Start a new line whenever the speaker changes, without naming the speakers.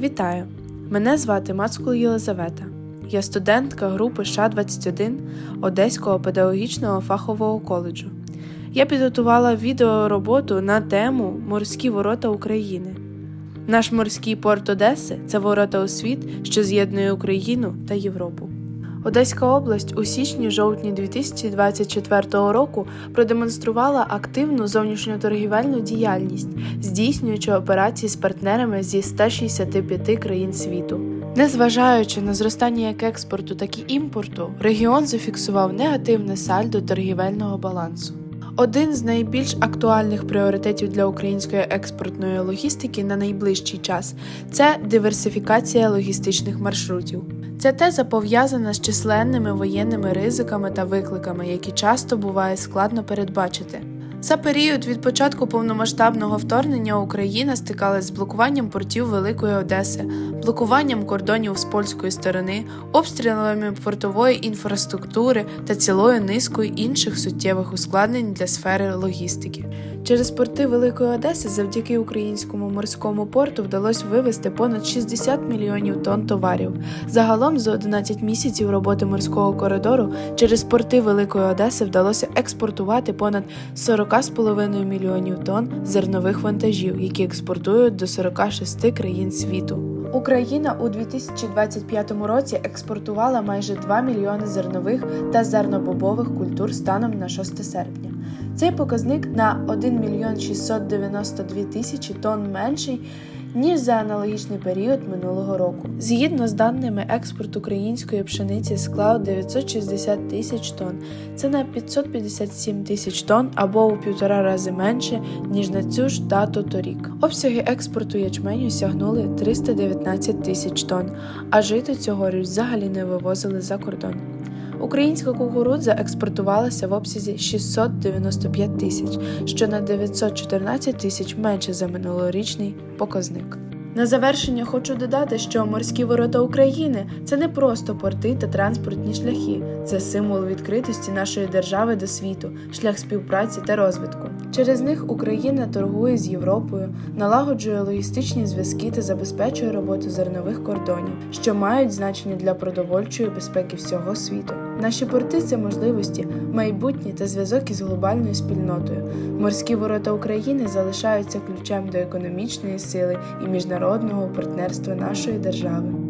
Вітаю! Мене звати Мацкул Єлизавета. Я студентка групи ША-21 Одеського педагогічного фахового коледжу. Я підготувала відеороботу на тему Морські ворота України. Наш морський порт Одеси це ворота у світ, що з'єднує Україну та Європу. Одеська область у січні-жовтні 2024 року продемонструвала активну зовнішньоторгівельну діяльність, здійснюючи операції з партнерами зі 165 країн світу. Незважаючи на зростання як експорту, так і імпорту, регіон зафіксував негативне сальдо торгівельного балансу. Один з найбільш актуальних пріоритетів для української експортної логістики на найближчий час це диверсифікація логістичних маршрутів. Ця теза пов'язана з численними воєнними ризиками та викликами, які часто буває складно передбачити. За період від початку повномасштабного вторгнення Україна стикалась з блокуванням портів Великої Одеси, блокуванням кордонів з польської сторони, обстрілами портової інфраструктури та цілою низкою інших суттєвих ускладнень для сфери логістики. Через порти Великої Одеси завдяки українському морському порту вдалося вивезти понад 60 мільйонів тонн товарів. Загалом за 11 місяців роботи морського коридору через порти Великої Одеси вдалося експортувати понад 40,5 мільйонів тонн зернових вантажів, які експортують до 46 країн світу. Україна у 2025 році експортувала майже 2 мільйони зернових та зернобобових культур станом на 6 серпня. Цей показник на 1 мільйон 692 тисячі тонн менший, ніж за аналогічний період минулого року. Згідно з даними, експорт української пшениці склав 960 тисяч тонн. Це на 557 тисяч тонн або у півтора рази менше, ніж на цю ж дату торік. Обсяги експорту ячменю сягнули 319 тисяч тонн, а жити цьогоріч взагалі не вивозили за кордон. Українська кукурудза експортувалася в обсязі 695 тисяч, що на 914 тисяч менше за минулорічний показник. На завершення хочу додати, що морські ворота України це не просто порти та транспортні шляхи, це символ відкритості нашої держави до світу, шлях співпраці та розвитку. Через них Україна торгує з Європою, налагоджує логістичні зв'язки та забезпечує роботу зернових кордонів, що мають значення для продовольчої безпеки всього світу. Наші порти це можливості, майбутнє та зв'язок із глобальною спільнотою. Морські ворота України залишаються ключем до економічної сили і міжнародного партнерства нашої держави.